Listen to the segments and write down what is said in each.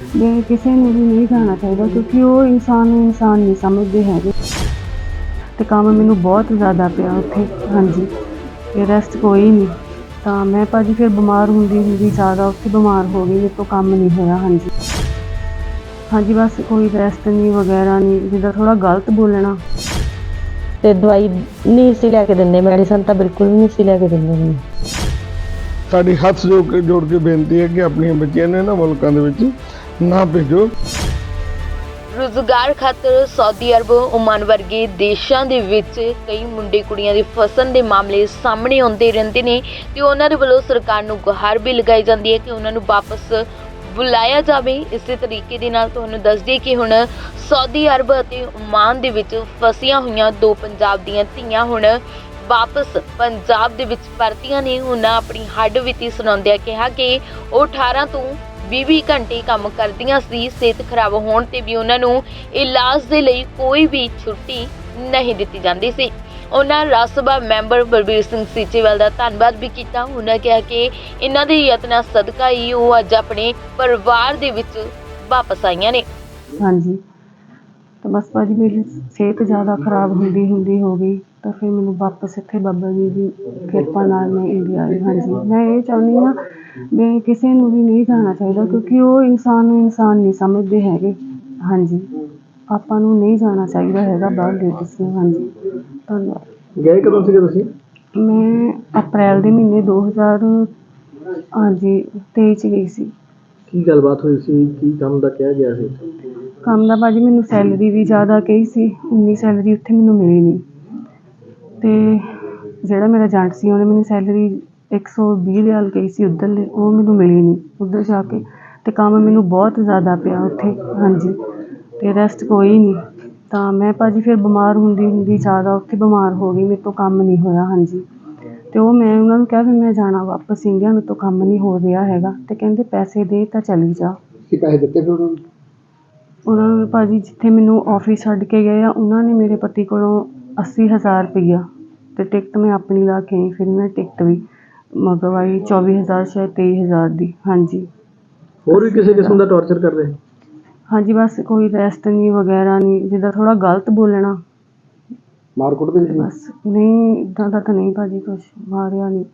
ਵੀ ਕਿਸੇ ਨੂੰ ਵੀ ਨਹੀਂ ਜਾਣਾ ਚਾਹੀਦਾ ਕਿਉਂਕਿ ਉਹ ਇਨਸਾਨ ਨੂੰ ਇਨਸਾਨ ਨਹੀਂ ਸਮਝਦੇ ਹੈਗੇ। ਤੇ ਕੰਮ ਮੈਨੂੰ ਬਹੁਤ ਜ਼ਿਆਦਾ ਪਿਆ ਉੱਥੇ ਹਾਂਜੀ। ਤੇ ਰੈਸਟ ਕੋਈ ਨਹੀਂ ਤਾਂ ਮੈਂ ਭਾਜੀ ਫਿਰ ਬਿਮਾਰ ਹੁੰਦੀ ਹੁੰਦੀ ਜ਼ਿਆਦਾ ਉੱਥੇ ਬਿਮਾਰ ਹੋ ਗਈ ਮੇਰੇ ਤੋਂ ਕੰਮ ਨਹੀਂ ਹੋਇਆ ਹਾਂਜੀ। ਹਾਂਜੀ ਬਸ ਕੋਈ ਰੈਸਟ ਨਹੀਂ ਵਗੈਰਾ ਨਹੀਂ ਜਿੱਦਾਂ ਥੋੜਾ ਗਲਤ ਬੋਲਣਾ। ਤੇ ਦਵਾਈ ਨਹੀਂ ਸੀ ਲੈ ਕੇ ਦਿੰਦੇ ਮੈਡੀਸਨ ਤਾਂ ਬਿਲਕੁਲ ਵੀ ਨਹੀਂ ਸੀ ਲੈ ਕੇ ਦਿੰਦੇ ਮੈਨੂੰ। ਸਾਡੀ ਹੱਥ ਜੋੜ ਕੇ ਜੋੜ ਕੇ ਬੇਨਤੀ ਹੈ ਕਿ ਆਪਣੀਆਂ ਬੱਚੀਆਂ ਨੇ ਨਾ ਮੁਲਕਾਂ ਦੇ ਵਿੱਚ ਨਾ ਭੇਜੋ। ਰੁਜ਼ਗਾਰ ਖਾਤਰ ਸਾਊਦੀ ਅਰਬ ਓਮਾਨ ਵਰਗੇ ਦੇਸ਼ਾਂ ਦੇ ਵਿੱਚ ਕਈ ਮੁੰਡੇ ਕੁੜੀਆਂ ਦੇ ਫਸਣ ਦੇ ਮਾਮਲੇ ਸਾਹਮਣੇ ਆਉਂਦੇ ਰਹਿੰਦੇ ਨੇ ਤੇ ਉਹਨਾਂ ਦੇ ਵੱਲੋਂ ਸਰਕਾਰ ਨੂੰ ਗੁਹਾਰ ਵੀ ਲਗਾਈ ਜਾਂਦੀ ਹੈ ਕਿ ਉਹਨਾਂ ਨੂੰ ਵਾਪਸ ਬੁਲਾਇਆ ਜਾਵੇ। ਇਸੇ ਤਰੀਕੇ ਦੇ ਨਾਲ ਤੁਹਾਨੂੰ ਦੱਸ ਦਈਏ ਕਿ ਹੁਣ ਸਾਊਦੀ ਅਰਬ ਅਤੇ ਓਮਾਨ ਦੇ ਵਿੱਚ ਫਸੀਆਂ ਹੋਈਆਂ ਦੋ ਪੰਜਾਬ ਦੀਆਂ ਧੀਆਂ ਹੁਣ ਵਾਪਸ ਪੰਜਾਬ ਦੇ ਵਿੱਚ ਪਰਤੀਆਂ ਨੇ। ਉਹਨਾਂ ਆਪਣੀ ਹੱਡ ਬੀਤੀ ਸੁਣਾਉਂਦਿਆਂ ਕਿਹਾ ਕਿ ਉਹ 18 ਤੋਂ 20 ਘੰਟੇ ਕੰਮ ਕਰਦੀਆਂ ਸੀ, ਸਿਹਤ ਖਰਾਬ ਹੋਣ ਤੇ ਵੀ ਉਹਨਾਂ ਨੂੰ ਇਲਾਜ ਦੇ ਲਈ ਕੋਈ ਵੀ ਛੁੱਟੀ ਨਹੀਂ ਦਿੱਤੀ ਜਾਂਦੀ ਸੀ। ਉਹਨਾਂ ਰਾਜ ਸਭਾ ਮੈਂਬਰ ਬਲਬੀਰ ਸਿੰਘ ਸੀਚੇਵਾਲ ਦਾ ਧੰਨਵਾਦ ਵੀ ਕੀਤਾ। ਉਹਨਾਂ ਕਿਹਾ ਕਿ ਇਹਨਾਂ ਦੇ ਯਤਨਾਂ ਸਦਕਾ ਹੀ ਉਹ ਅੱਜ ਆਪਣੇ ਪਰਿਵਾਰ ਦੇ ਵਿੱਚ ਵਾਪਸ ਆਈਆਂ ਨੇ। ਹਾਂਜੀ। ਤਾਂ ਬਸ ਭਾਜੀ ਮੇਰੀ ਸਿਹਤ ਜ਼ਿਆਦਾ ਖਰਾਬ ਹੁੰਦੀ ਹੁੰਦੀ ਹੋ ਗਈ ਤਾਂ ਫਿਰ ਮੈਨੂੰ ਵਾਪਸ ਇੱਥੇ ਬਾਬਾ ਜੀ ਦੀ ਕਿਰਪਾ ਨਾਲ ਮੈਂ ਇੰਡੀਆ ਆਈ ਹਾਂਜੀ। ਮੈਂ ਇਹ ਚਾਹੁੰਦੀ ਹਾਂ ਵੀ ਕਿਸੇ ਨੂੰ ਵੀ ਨਹੀਂ ਜਾਣਾ ਚਾਹੀਦਾ ਕਿਉਂਕਿ ਉਹ ਇਨਸਾਨ ਨੂੰ ਇਨਸਾਨ ਨਹੀਂ ਸਮਝਦੇ ਹੈਗੇ ਹਾਂਜੀ। ਆਪਾਂ ਨੂੰ ਨਹੀਂ ਜਾਣਾ ਚਾਹੀਦਾ ਹੈਗਾ ਬਾਹਰ ਲੇਡੀਜ਼ ਨੂੰ ਹਾਂਜੀ। ਧੰਨਵਾਦ। ਗਏ ਕਦੋਂ ਸੀਗੇ ਤੁਸੀਂ? ਮੈਂ ਅਪ੍ਰੈਲ ਦੇ ਮਹੀਨੇ 2000 ਹਾਂਜੀ 23 ਚ ਗਈ ਸੀ। ਕੀ ਗੱਲਬਾਤ ਹੋਈ ਸੀ? ਕੀ ਕੰਮ ਦਾ ਕਿਹਾ ਗਿਆ ਸੀ? ਕੰਮ ਦਾ ਭਾਜੀ ਮੈਨੂੰ ਸੈਲਰੀ ਵੀ ਜ਼ਿਆਦਾ ਕਹੀ ਸੀ ਉਨੀ ਸੈਲਰੀ ਉੱਥੇ ਮੈਨੂੰ ਮਿਲੀ ਨਹੀਂ। ਅਤੇ ਜਿਹੜਾ ਮੇਰਾ ਏਜੰਟ ਸੀ, ਉਹਨੇ ਮੈਨੂੰ ਸੈਲਰੀ 120 ਰਿਆਲ ਕਹੀ ਸੀ ਉੱਧਰਲੇ ਉਹ ਮੈਨੂੰ ਮਿਲੀ ਨਹੀਂ ਉੱਧਰ ਜਾ ਕੇ। ਅਤੇ ਕੰਮ ਮੈਨੂੰ ਬਹੁਤ ਜ਼ਿਆਦਾ ਪਿਆ ਉੱਥੇ, ਹਾਂਜੀ। ਅਤੇ ਰੈਸਟ ਕੋਈ ਨਹੀਂ। ਤਾਂ ਮੈਂ ਭਾਜੀ ਫਿਰ ਬਿਮਾਰ ਹੁੰਦੀ ਹੁੰਦੀ ਜ਼ਿਆਦਾ ਉੱਥੇ ਬਿਮਾਰ ਹੋ ਗਈ, ਮੇਰੇ ਤੋਂ ਕੰਮ ਨਹੀਂ ਹੋਇਆ, ਹਾਂਜੀ। ਅਤੇ ਉਹ ਮੈਂ ਉਹਨਾਂ ਨੂੰ ਕਿਹਾ ਵੀ ਮੈਂ ਜਾਣਾ ਵਾਪਸ ਇੰਡੀਆ, ਮੇਰੇ ਤੋਂ ਕੰਮ ਨਹੀਂ ਹੋ ਰਿਹਾ ਹੈਗਾ। ਅਤੇ ਕਹਿੰਦੇ ਪੈਸੇ ਦੇ ਤਾਂ ਚਲੀ ਜਾ। ਕੀ ਪੈਸੇ ਦਿੱਤੇ ਫਿਰ ਉਹਨਾਂ ਨੂੰ? ਉਹਨਾਂ ਨੇ ਭਾਜੀ ਜਿੱਥੇ ਮੈਨੂੰ ਆਫਿਸ ਛੱਡ ਕੇ ਗਏ ਆ ਉਹਨਾਂ ਨੇ ਮੇਰੇ ਪਤੀ ਕੋਲੋਂ ਅੱਸੀ ਹਜ਼ਾਰ ਰੁਪਈਆ ਤੇ ਟਿਕਟ ਮੈਂ ਆਪਣੀ ਲਾ ਕੇ ਆਈ ਫਿਰ ਮੈਂ ਟਿਕਟ ਵੀ ਮੰਗਵਾਈ ਚੌਵੀ ਹਜ਼ਾਰ ਸ਼ਾਇਦ ਤੇਈ ਹਜ਼ਾਰ ਦੀ ਹਾਂਜੀ। ਹੋਰ ਵੀ ਕਿਸੇ ਕਿਸਮ ਦਾ ਟੌਰਚਰ ਕਰਦੇ ਹਾਂਜੀ ਬਸ ਕੋਈ ਰੈਸਟ ਨਹੀਂ ਵਗੈਰਾ ਨਹੀਂ ਜਿੱਦਾਂ ਥੋੜਾ ਗਲਤ ਬੋਲਣਾ। ਮਾਰ ਕੁੱਟਦੇ ਸੀ ਬਸ ਨਹੀਂ ਇੱਦਾਂ ਦਾ ਤਾਂ ਨਹੀਂ ਭਾਜੀ ਕੁਛ ਮਾਰਿਆ ਨਹੀਂ।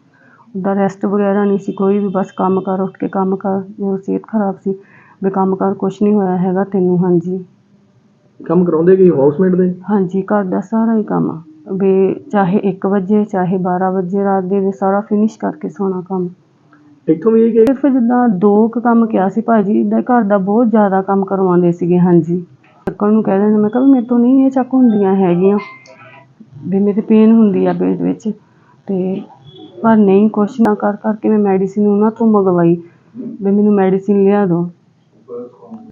ਉੱਦਾਂ ਰੈਸਟ ਵਗੈਰਾ ਨਹੀਂ ਸੀ ਕੋਈ ਵੀ ਬਸ ਕੰਮ ਕਰ ਉੱਠ ਕੇ ਕੰਮ ਕਰ ਜਦੋਂ ਸਿਹਤ ਖਰਾਬ ਸੀ। ਵੀ ਕੰਮ ਕਰ ਕੁਛ ਨਹੀਂ ਹੋਇਆ ਹੈਗਾ ਤੈਨੂੰ ਹਾਂਜੀ। ਕੰਮ ਕਰਾਉਂਦੇ ਕੀ ਹਾਊਸਮੇਟ ਦੇ? ਹਾਂਜੀ ਘਰ ਦਾ ਸਾਰਾ ਹੀ ਕੰਮ ਵੀ ਚਾਹੇ 1 ਵਜੇ ਚਾਹੇ 12 ਵਜੇ ਰਾਤ ਦੇ ਵੀ ਸਾਰਾ ਫਿਨਿਸ਼ ਕਰਕੇ ਸੋਣਾ ਕੰਮ। ਇੱਥੋਂ ਵੀ ਇਹ ਕਿ ਸਿਰਫ ਜਿੱਦਾਂ ਦੋ ਕੁ ਕੰਮ ਕਿਹਾ ਸੀ ਭਾਜੀ ਇਦਾਂ ਘਰ ਦਾ ਬਹੁਤ ਜ਼ਿਆਦਾ ਕੰਮ ਕਰਵਾਉਂਦੇ ਸੀਗੇ ਹਾਂਜੀ। ਚੱਕਣ ਨੂੰ ਕਹਿ ਦਿੰਦੇ ਮੈਂ ਕਿਹਾ ਵੀ ਮੇਰੇ ਤੋਂ ਨਹੀਂ ਇਹ ਚੱਕ ਹੁੰਦੀਆਂ ਹੈਗੀਆਂ। ਵੀ ਮੇਰੇ ਪੇਨ ਹੁੰਦੀ ਆ ਪੇਟ ਵਿੱਚ। ਤੇ ਪਰ ਨਹੀਂ ਕੁਛ ਨਾ ਕਰ ਕਰਕੇ ਮੈਂ ਮੈਡੀਸਿਨ ਉਹਨਾਂ ਤੋਂ ਮੰਗਵਾਈ। ਵੀ ਮੈਨੂੰ ਮੈਡੀਸਿਨ ਲਿਆ ਦਿਓ।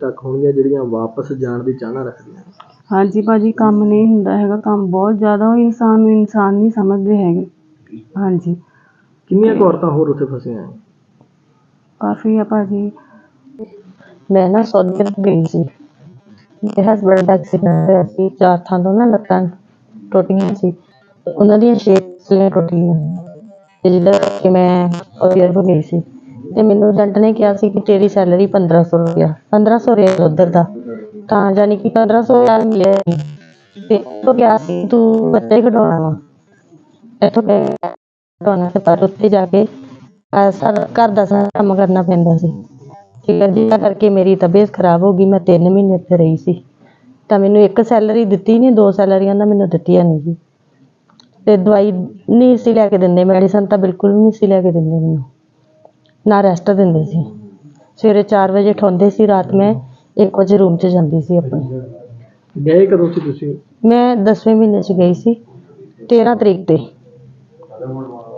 ਤੱਕ ਹੋਣਗੀਆਂ ਜਿਹੜੀਆਂ ਵਾਪਸ ਜਾਣ ਦੀ ਚਾਹਨਾ ਰੱਖਦੀਆਂ ਹਾਂਜੀ ਭਾਜੀ ਕੰਮ ਨਹੀਂ ਹੁੰਦਾ ਹੈਗਾ। ਕੰਮ ਬਹੁਤ ਜ਼ਿਆਦਾ ਉਹ ਇਨਸਾਨ ਨੂੰ ਇਨਸਾਨ ਨਹੀਂ ਸਮਝਦੇ ਹੈਗੇ। ਹਾਂਜੀ। ਕਿੰਨੀਆਂ ਕੁ ਔਰਤਾਂ ਹੋਰ ਉੱਥੇ ਫਸੀਆਂ ਕਾਫੀ ਆ ਭਾਜੀ। ਮੈਂ ਨਾ ਸੌਦੀ ਅਰਬ ਗਈ ਸੀ। ਮੇਰੇ ਹਸਬੰਡ ਦਾ ਐਕਸੀਡੈਂਟ ਹੋਇਆ ਸੀ। ਚਾਰ ਥਾਂ ਤੋਂ ਨਾ ਲੱਤਾਂ ਟੁੱਟੀਆਂ ਸੀ। ਤੇ ਉਹਨਾਂ ਦੀਆਂ ਛੇ ਸਲੀਆਂ ਟੁੱਟੀਆਂ ਤੇ ਜਿੱਦਾਂ ਕਿ ਮੈਂ ਸੌਦੀ ਅਰਬ ਗਈ ਸੀ। ਤੇ ਮੈਨੂੰ ਏਜੰਟ ਨੇ ਕਿਹਾ ਸੀ ਕਿ ਤੇਰੀ ਸੈਲਰੀ 1500 ਰੁਪਇਆ 1500 ਰਿਆਲ ਉੱਧਰ ਦਾ। ਤਾਂ ਜਾਨੀ ਕਿ 1500 ਰਿਆਲ ਮਿਲਿਆ ਨਹੀਂ। ਤੇ ਉਹ ਕਿਹਾ ਸੀ, ਤੂੰ ਬੱਚੇ ਕਢਾਉਣਾ ਵਾ। ਇੱਥੋਂ ਕਢਾਉਣਾ ਤੇ ਪਰ ਉੱਥੇ ਜਾ ਕੇ ਅਹ ਸਾਰਾ ਘਰ ਦਾ ਸਾਰਾ ਕੰਮ ਕਰਨਾ ਪੈਂਦਾ ਸੀ। ਠੀਕ ਹੈ ਜਿਹਦਾ ਕਰਕੇ ਮੇਰੀ ਤਬੀਅਤ ਖਰਾਬ ਹੋ ਗਈ, ਮੈਂ 3 ਮਹੀਨੇ ਇੱਥੇ ਰਹੀ ਸੀ। ਤਾਂ ਮੈਨੂੰ ਇੱਕ ਸੈਲਰੀ ਦਿੱਤੀ ਨਹੀਂ, ਦੋ ਸੈਲਰੀਆਂ ਤਾਂ ਮੈਨੂੰ ਦਿੱਤੀਆਂ ਨਹੀਂ ਜੀ। ਤੇ ਦਵਾਈ ਨਹੀਂ ਸੀ ਲੈ ਕੇ ਦਿੰਦੇ, ਮੈਡੀਸਨ ਤਾਂ ਬਿਲਕੁਲ ਵੀ ਨਹੀਂ ਸੀ ਲੈ ਕੇ ਦਿੰਦੇ ਮੈਨੂੰ। ਨਾ ਰੈਸਟ ਦਿੰਦੇ ਸੀ। ਸਵੇਰੇ 4 ਵਜੇ ਉਠਾਉਂਦੇ ਸੀ ਰਾਤ ਮੈਂ 1 ਵਜੇ ਰੂਮ 'ਚ ਜਾਂਦੀ ਸੀ ਆਪਣੇ। ਗਏ ਕਦੋਂ ਸੀ ਤੁਸੀਂ? ਮੈਂ 10ਵੇਂ ਮਹੀਨੇ 'ਚ ਗਈ ਸੀ 13 ਤਰੀਕ ਤੇ।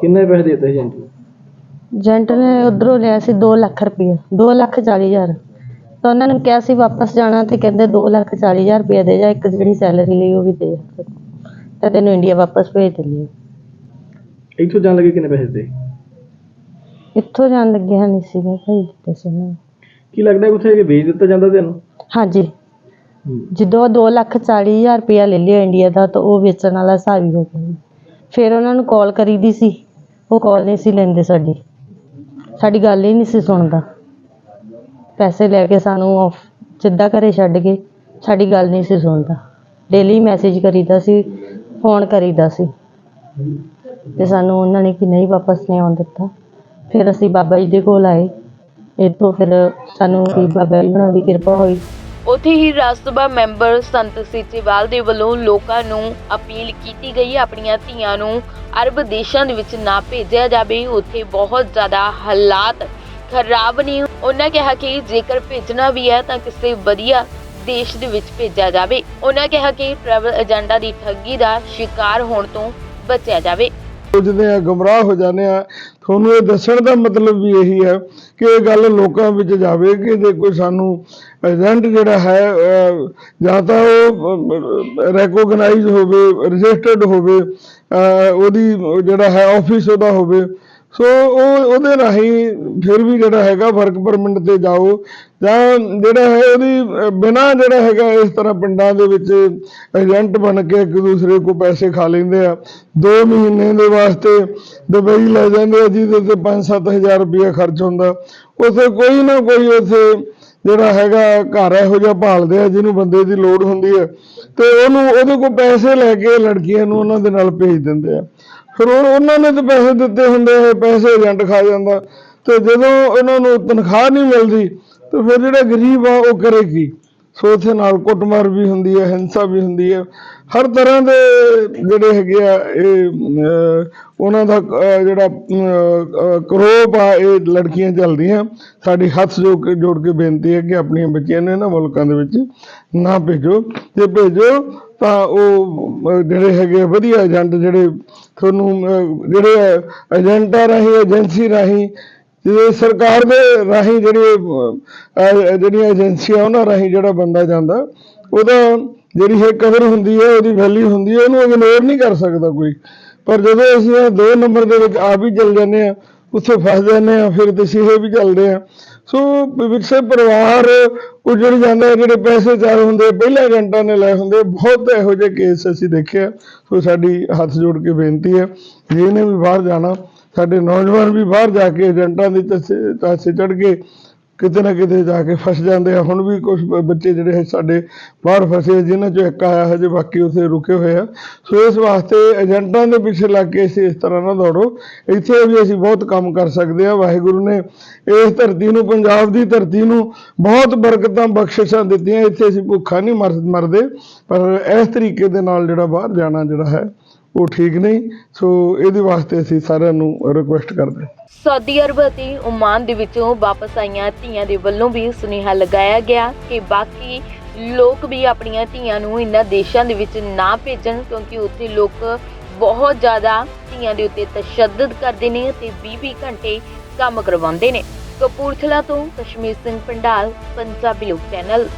ਕਿੰਨੇ ਪੈਸੇ ਦਿੱਤੇ ਏਜੰਟ ਨੂੰ? ਏਜੰਟ ਨੇ ਉਧਰੋਂ ਲਿਆ ਸੀ 2 ਲੱਖ ਰੁਪਏ 2 ਲੱਖ 40 ਹਜ਼ਾਰ। ਤਾਂ ਉਹਨਾਂ ਨੇ ਕਿਹਾ ਸੀ ਵਾਪਸ ਜਾਣਾ ਤੇ ਕਹਿੰਦੇ 2 ਲੱਖ 40 ਹਜ਼ਾਰ ਰੁਪਏ ਦੇ ਜਾ ਇੱਕ ਜਿਹੜੀ ਸੈਲਰੀ ਲਈ ਉਹ ਵੀ ਦੇ। ਤੇ ਤੈਨੂੰ ਇੰਡੀਆ ਵਾਪਸ ਭੇਜ ਦਿੰਦੇ ਇੱਥੋਂ ਜਾਣ ਲੱਗੇ ਕਿੰਨੇ ਪੈਸੇ ਦਿੱਤੇ ਇੱਥੋਂ ਜਾਣ ਲੱਗੇ ਹਾਂ ਨਹੀਂ ਸੀ ਮੈਂ ਭੇਜ ਦਿੱਤੇ ਸੀ ਉਹਨਾਂ ਨੇ। ਕੀ ਲੱਗਦਾ ਉੱਥੇ ਕਿ ਵੇਚ ਦਿੱਤਾ ਜਾਂਦਾ ਤੈਨੂੰ? ਹਾਂਜੀ। ਜਦੋਂ 2 ਲੱਖ 40 ਹਜ਼ਾਰ ਰੁਪਇਆ ਲੈ ਲਿਆ ਇੰਡੀਆ ਦਾ ਤਾਂ ਉਹ ਵੇਚਣ ਵਾਲਾ ਹਿਸਾਬ ਹੀ ਹੋ ਗਿਆ। ਜੀ। ਫਿਰ ਉਹਨਾਂ ਨੂੰ ਕਾਲ ਕਰੀਦੀ ਸੀ। ਉਹ ਕਾਲ ਨਹੀਂ ਸੀ ਲੈਂਦੇ ਸਾਡੀ। ਸਾਡੀ ਗੱਲ ਹੀ ਨਹੀਂ ਸੀ ਸੁਣਦਾ। ਪੈਸੇ ਲੈ ਕੇ ਸਾਨੂੰ ਆਫ ਸਿੱਧਾ ਘਰੇ ਛੱਡ ਕੇ ਸਾਡੀ ਗੱਲ ਨਹੀਂ ਸੀ ਸੁਣਦਾ। ਡੇਲੀ ਮੈਸੇਜ ਕਰੀਦਾ ਸੀ ਫੋਨ ਕਰੀਦਾ ਸੀ। ਤੇ ਸਾਨੂੰ ਉਹਨਾਂ ਨੇ ਕਿ ਨਹੀਂ ਵਾਪਸ ਨਹੀਂ ਆਉਣ ਦਿੱਤਾ। ਫਿਰ ਅਸੀਂ ਬਾਬਾ ਜੀ ਦੇ ਕੋਲ ਆਏ। ਇੱਥੋਂ ਫਿਰ ਸਾਨੂੰ ਵੀ ਬਾਬਾ ਜੀ ਉਹਨਾਂ ਦੀ ਕਿਰਪਾ ਹੋਈ। ਉੱਥੇ ਹੀ ਰਾਜ ਸਭਾ ਮੈਂਬਰ ਸੰਤ ਸੀਚੇਵਾਲ ਦੇ ਵੱਲੋਂ ਲੋਕਾਂ ਨੂੰ ਅਪੀਲ ਕੀਤੀ ਗਈ ਆਪਣੀਆਂ ਧੀਆਂ ਨੂੰ ਅਰਬ ਦੇਸ਼ਾਂ ਦੇ ਵਿੱਚ ਨਾ ਭੇਜਿਆ ਜਾਵੇ। ਉੱਥੇ ਬਹੁਤ ਜ਼ਿਆਦਾ ਹਾਲਾਤ ਖਰਾਬ ਨੇ। ਉਹਨਾਂ ਕਿਹਾ ਕਿ ਜੇਕਰ ਭੇਜਣਾ ਵੀ ਹੈ ਤਾਂ ਕਿਸੇ ਵਧੀਆ ਦੇਸ਼ ਦੇ ਵਿੱਚ ਭੇਜਿਆ ਜਾਵੇ। ਉਹਨਾਂ ਕਿਹਾ ਕਿ ਟਰੈਵਲ ਏਜੰਟਾਂ ਦੀ ਠੱਗੀ ਦਾ ਸ਼ਿਕਾਰ ਹੋਣ ਤੋਂ ਬਚਿਆ ਜਾਵੇ। ਸੋਚਦੇ ਆ ਗੁੰਮਰਾਹ ਹੋ ਜਾਂਦੇ ਆ। ਤੁਹਾਨੂੰ ਇਹ ਦੱਸਣ ਦਾ ਮਤਲਬ ਵੀ ਇਹੀ ਹੈ ਕਿ ਇਹ ਗੱਲ ਲੋਕਾਂ ਵਿੱਚ ਜਾਵੇ ਕਿ ਜੇ ਕੋਈ ਸਾਨੂੰ ਏਜੰਟ ਜਿਹੜਾ ਹੈ ਜਾਂ ਤਾਂ ਉਹ ਰੈਕੋਗਨਾਈਜ਼ ਹੋਵੇ ਰਜਿਸਟਰਡ ਹੋਵੇ ਅਹ, ਉਹਦੀ ਜਿਹੜਾ ਹੈ ਆਫਿਸ ਉਹਦਾ ਹੋਵੇ। ਸੋ ਉਹ ਉਹਦੇ ਰਾਹੀਂ ਫਿਰ ਵੀ ਜਿਹੜਾ ਹੈਗਾ ਵਰਕ ਪਰਮਿਟ ਤੇ ਜਾਓ। ਜਾਂ ਜਿਹੜਾ ਹੈ ਉਹਦੀ ਅਹ, ਬਿਨਾਂ ਜਿਹੜਾ ਹੈਗਾ ਇਸ ਤਰ੍ਹਾਂ ਪਿੰਡਾਂ ਦੇ ਵਿੱਚ ਏਜੰਟ ਬਣ ਕੇ ਇੱਕ ਦੂਸਰੇ ਕੋ ਪੈਸੇ ਖਾ ਲੈਂਦੇ ਆ। 2 ਮਹੀਨੇ ਦੇ ਵਾਸਤੇ ਦੁਬਈ ਲੈ ਜਾਂਦੇ ਆ ਜਿਹਦੇ ਤੇ 5-7000 ਰੁਪਏ ਖਰਚ ਹੁੰਦਾ। ਉਥੇ ਕੋਈ ਨਾ ਕੋਈ ਉਥੇ ਜਿਹੜਾ ਹੈਗਾ ਘਰ ਇਹੋ ਜਿਹਾ ਭਾਲਦੇ ਆ ਜਿਹਨੂੰ ਬੰਦੇ ਦੀ ਲੋੜ ਹੁੰਦੀ ਹੈ ਤੇ ਉਹਨੂੰ ਉਹਦੇ ਕੋਲ ਪੈਸੇ ਲੈ ਕੇ ਲੜਕੀਆਂ ਨੂੰ ਉਹਨਾਂ ਦੇ ਨਾਲ ਭੇਜ ਦਿੰਦੇ ਆ। ਫਿਰ ਉਹ ਉਹਨਾਂ ਨੇ ਤਾਂ ਪੈਸੇ ਦਿੱਤੇ ਹੁੰਦੇ ਆ ਪੈਸੇ ਏਜੰਟ ਖਾ ਜਾਂਦਾ। ਤੇ ਜਦੋਂ ਉਹਨਾਂ ਨੂੰ ਤਨਖਾਹ ਨਹੀਂ ਮਿਲਦੀ, ਤੇ ਫਿਰ ਜਿਹੜਾ ਗਰੀਬ ਆ, ਉਹ ਕਰੇ ਕੀ? ਸੋ ਉੱਥੇ ਨਾਲ ਕੁੱਟਮਾਰ ਵੀ ਹੁੰਦੀ ਹੈ ਹਿੰਸਾ ਵੀ ਹੁੰਦੀ ਹੈ। ਹਰ ਤਰ੍ਹਾਂ ਦੇ ਜਿਹੜੇ ਹੈਗੇ ਆ ਇਹ ਉਹਨਾਂ ਦਾ ਜਿਹੜਾ ਕਰੋਪ ਆ ਇਹ ਲੜਕੀਆਂ ਚੱਲਦੀਆਂ। ਸਾਡੀ ਹੱਥ ਜੋੜ ਕੇ ਜੋੜ ਕੇ ਬੇਨਤੀ ਹੈ ਕਿ ਆਪਣੀਆਂ ਬੱਚੀਆਂ ਨੂੰ ਇਹਨਾਂ ਮੁਲਕਾਂ ਦੇ ਵਿੱਚ ਨਾ ਭੇਜੋ। ਜੇ ਭੇਜੋ ਤਾਂ ਉਹ ਜਿਹੜੇ ਹੈਗੇ ਆ ਵਧੀਆ ਏਜੰਟ ਜਿਹੜੇ ਤੁਹਾਨੂੰ ਅਹ, ਜਿਹੜੇ ਏਜੰਟਾਂ ਰਾਹੀਂ ਏਜੰਸੀ ਰਾਹੀਂ ਜਿਹੜੇ ਸਰਕਾਰ ਦੇ ਰਾਹੀਂ ਜਿਹੜੀ ਜਿਹੜੀਆਂ ਏਜੰਸੀਆਂ ਉਹਨਾਂ ਰਾਹੀਂ ਜਿਹੜਾ ਬੰਦਾ ਜਾਂਦਾ, ਉਹਦਾ ਜਿਹੜੀ ਹੈ ਕਦਰ ਹੁੰਦੀ ਹੈ, ਉਹਦੀ ਵੈਲਿਊ ਹੁੰਦੀ ਹੈ, ਉਹਨੂੰ ਇਗਨੋਰ ਨਹੀਂ ਕਰ ਸਕਦਾ ਕੋਈ। ਪਰ ਜਦੋਂ ਅਸੀਂ ਦੋ ਨੰਬਰ ਦੇ ਵਿੱਚ ਆਪ ਹੀ ਚੱਲ ਜਾਂਦੇ ਆ ਉੱਥੇ ਫਸ ਜਾਂਦੇ ਆ ਫਿਰ ਤਸੀਹੇ ਵੀ ਚੱਲਦੇ ਆ ਸੋ ਵਿਕਸੇ ਪਰਿਵਾਰ ਉਜੜ ਜਾਂਦਾ, ਜਿਹੜੇ ਪੈਸੇ ਚਾਰ ਹੁੰਦੇ, ਪਹਿਲੇ ਏਜੰਟਾਂ ਨੇ ਲਏ ਹੁੰਦੇ, ਬਹੁਤ ਇਹੋ ਜਿਹੇ ਕੇਸ ਅਸੀਂ ਦੇਖਿਆ ਸੋ ਸਾਡੀ ਹੱਥ ਜੋੜ ਕੇ ਬੇਨਤੀ ਹੈ ਜਿਹਨੇ ਵੀ ਬਾਹਰ ਜਾਣਾ ਸਾਡੇ ਨੌਜਵਾਨ ਵੀ ਬਾਹਰ ਜਾ ਕੇ ਏਜੰਟਾਂ ਦੀ ਤਸੇ ਤਾਸੇ ਚੜ ਕੇ ਕਿਤੇ ਨਾ ਕਿਤੇ ਜਾ ਕੇ ਫਸ ਜਾਂਦੇ ਆ। ਹੁਣ ਵੀ ਕੁਝ ਬੱਚੇ ਜਿਹੜੇ ਹੈ ਸਾਡੇ ਬਾਹਰ ਫਸੇ ਆ, ਜਿਨ੍ਹਾਂ ਚੋਂ ਇੱਕ ਆਇਆ ਹਜੇ ਬਾਕੀ ਉੱਥੇ ਰੁਕੇ ਹੋਏ ਆ। ਸੋ ਇਸ ਵਾਸਤੇ ਏਜੰਟਾਂ ਦੇ ਪਿੱਛੇ ਲੱਗ ਕੇ ਅਸੀਂ ਇਸ ਤਰ੍ਹਾਂ ਨਾ ਦੌੜੋ। ਇੱਥੇ ਵੀ ਅਸੀਂ ਬਹੁਤ ਕੰਮ ਕਰ ਸਕਦੇ ਆ ਵਾਹਿਗੁਰੂ ਨੇ ਇਸ ਧਰਤੀ ਨੂੰ ਪੰਜਾਬ ਦੀ ਧਰਤੀ ਨੂੰ ਬਹੁਤ ਬਰਕਤਾਂ ਬਖਸ਼ਿਸ਼ਾਂ ਦਿੱਤੀਆਂ। ਇੱਥੇ ਅਸੀਂ ਭੁੱਖਾ ਨਹੀਂ ਮਰ ਮਰਦੇ ਪਰ ਇਸ ਤਰੀਕੇ ਦੇ ਨਾਲ ਜਿਹੜਾ ਬਾਹਰ ਜਾਣਾ ਜਿਹੜਾ ਹੈ ਉਹ ਠੀਕ ਨਹੀਂ, ਸੋ ਇਹਦੇ ਵਾਸਤੇ ਅਸੀਂ ਸਾਰਿਆਂ ਨੂੰ ਰਿਕੁਐਸਟ ਕਰਦੇ ਸਾਊਦੀ ਅਰਬ ਅਤੇ ਓਮਾਨ ਦੇ ਵਿੱਚੋਂ ਵਾਪਸ ਆਈਆਂ ਧੀਆਂ ਦੇ ਵੱਲੋਂ ਵੀ ਸੁਨੇਹਾ ਲਗਾਇਆ ਗਿਆ ਕਿ ਬਾਕੀ ਲੋਕ ਵੀ ਆਪਣੀਆਂ ਧੀਆਂ ਨੂੰ ਇਹਨਾਂ ਦੇਸ਼ਾਂ ਦੇ ਵਿੱਚ ਨਾ ਭੇਜਣ ਕਿਉਂਕਿ ਉੱਥੇ ਲੋਕ ਬਹੁਤ ਜ਼ਿਆਦਾ ਧੀਆਂ ਦੇ ਉੱਤੇ ਤਸ਼ੱਦਦ ਕਰਦੇ ਨੇ ਅਤੇ 20-20 ਘੰਟੇ ਕੰਮ ਕਰਵਾਉਂਦੇ ਨੇ। ਕਪੂਰਥਲਾ ਤੋਂ ਕਸ਼ਮੀਰ ਸਿੰਘ ਪੰਡਾਲ, ਪੰਜਾਬੀ ਲੋਕ ਚੈਨਲ।